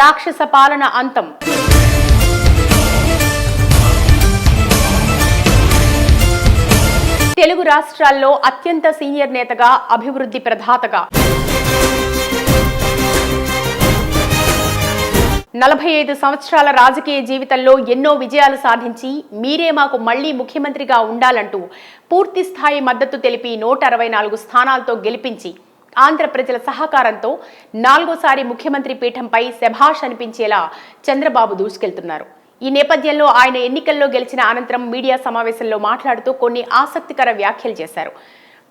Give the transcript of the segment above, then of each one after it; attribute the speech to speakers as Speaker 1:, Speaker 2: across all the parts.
Speaker 1: రాక్షస పాలన అంతం. తెలుగు రాష్ట్రాల్లో అత్యంత సీనియర్ నేతగా అభివృద్ధి ప్రధాతగా. నలభై ఐదు సంవత్సరాల రాజకీయ జీవితంలో ఎన్నో విజయాలు సాధించి మీరే మాకు మళ్ళీ ముఖ్యమంత్రిగా ఉండాలంటూ పూర్తి స్థాయి మద్దతు తెలిపి నూట అరవై నాలుగు స్థానాలతో గెలిపించి ఆంధ్ర ప్రజల సహకారంతో నాలుగోసారి ముఖ్యమంత్రి పీఠంపై శభాష్ అనిపించేలా చంద్రబాబు దూసుకెళ్తున్నారు. ఈ నేపథ్యంలో ఆయన ఎన్నికల్లో గెలిచిన అనంతరం మీడియా సమావేశంలో మాట్లాడుతూ కొన్ని ఆసక్తికర వ్యాఖ్యలు చేశారు.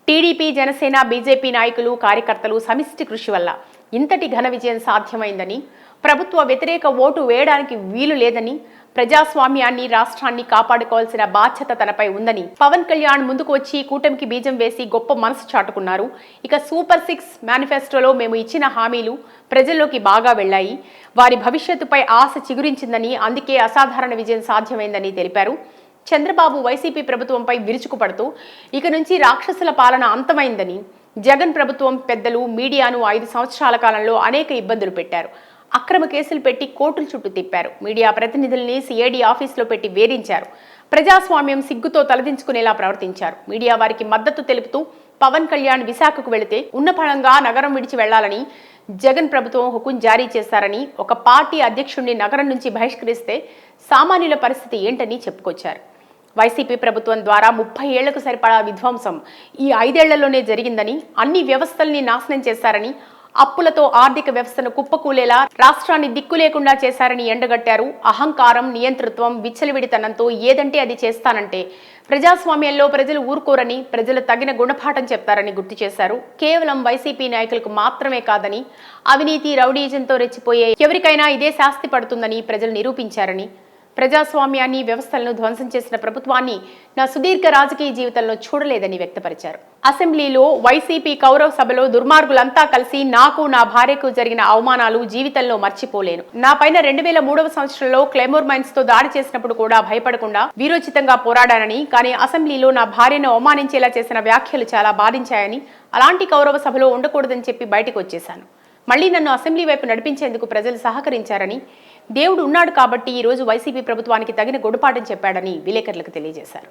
Speaker 1: టీడీపీ జనసేన బీజేపీ నాయకులు కార్యకర్తలు సమిష్టి కృషి వల్ల ఇంతటి ఘన విజయం సాధ్యమైందని ప్రభుత్వ వ్యతిరేక ఓటు వేయడానికి వీలు లేదని ప్రజాస్వామ్యాన్ని రాష్ట్రాన్ని కాపాడుకోవాల్సిన బాధ్యత తనపై ఉందని పవన్ కళ్యాణ్ ముందుకు వచ్చి కూటమికి బీజం వేసి గొప్ప మనసు చాటుకున్నారు. ఇక సూపర్ సిక్స్ మేనిఫెస్టోలో మేము ఇచ్చిన హామీలు ప్రజల్లోకి బాగా వెళ్ళాయి వారి భవిష్యత్తుపై ఆశ చిగురించిందని అందుకే అసాధారణ విజయం సాధ్యమైందని తెలిపారు. చంద్రబాబు వైసీపీ ప్రభుత్వంపై విరుచుకుపడుతూ ఇక నుంచి రాక్షసుల పాలన అంతమైందని జగన్ ప్రభుత్వం పెద్దలు మీడియాను ఐదు సంవత్సరాల కాలంలో అనేక ఇబ్బందులు పెట్టారు. అక్రమ కేసులు పెట్టి కోర్టుల చుట్టూ తిప్పారు. మీడియా ప్రతినిధుల్ని సిఐడి ఆఫీసులో పెట్టి వేధించారు. ప్రజాస్వామ్యం సిగ్గుతో తలదించుకునేలా ప్రవర్తించారు. మీడియా వారికి మద్దతు తెలుపుతూ పవన్ కళ్యాణ్ విశాఖకు వెళితే ఉన్నపళంగా నగరం విడిచి వెళ్ళాలని జగన్ ప్రభుత్వం హుకుం జారీ చేశారని ఒక పార్టీ అధ్యక్షుడిని నగరం నుంచి బహిష్కరిస్తే సామాన్యుల పరిస్థితి ఏంటని చెప్పుకొచ్చారు. వైసీపీ ప్రభుత్వం ద్వారా ముప్పై ఏళ్ళకు సరిపడా విధ్వంసం ఈ ఐదేళ్ళలోనే జరిగిందని అన్ని వ్యవస్థల్ని నాశనం చేశారని అప్పులతో ఆర్థిక వ్యవస్థను కుప్పకూలేలా రాష్ట్రాన్ని దిక్కు లేకుండా చేశారని ఎండగట్టారు. అహంకారం నియంతృత్వం విచ్చలవిడితనంతో ఏదంటే అది చేస్తానంటే ప్రజాస్వామ్యంలో ప్రజలు ఊరుకోరని ప్రజలు తగిన గుణపాఠం చెప్తారని గుర్తు చేశారు. కేవలం వైసీపీ నాయకులకు మాత్రమే కాదని అవినీతి రౌడీజంతో రెచ్చిపోయే ఎవరికైనా ఇదే శాస్తి పడుతుందని ప్రజలు నిరూపించారని ప్రజాస్వామ్యాన్ని వ్యవస్థలను ధ్వంసం చేసిన ప్రభుత్వాన్ని నా సుదీర్ఘ రాజకీయ జీవితంలో చూడలేదని వ్యక్తపరిచారు. అసెంబ్లీలో వైసీపీ కౌరవ సభలో దుర్మార్గులంతా కలిసి నాకు నా భార్యకు జరిగిన అవమానాలు జీవితంలో మర్చిపోలేను. నా పైన రెండు వేల మూడవ సంవత్సరంలో క్లెమోర్ మైన్స్తో దాడి చేసినప్పుడు కూడా భయపడకుండా వీరోచితంగా పోరాడానని కానీ అసెంబ్లీలో నా భార్యను అవమానించేలా చేసిన వ్యాఖ్యలు చాలా బాధించాయని అలాంటి కౌరవ సభలో ఉండకూడదని చెప్పి బయటకు వచ్చేశాను. మళ్ళీ నన్ను అసెంబ్లీ వైపు నడిపించేందుకు ప్రజలు సహకరించారని దేవుడు ఉన్నాడు కాబట్టి ఈ రోజు వైసీపీ ప్రభుత్వానికి తగిన గుణపాఠం చెప్పాడని విలేకరులకు తెలియజేశారు.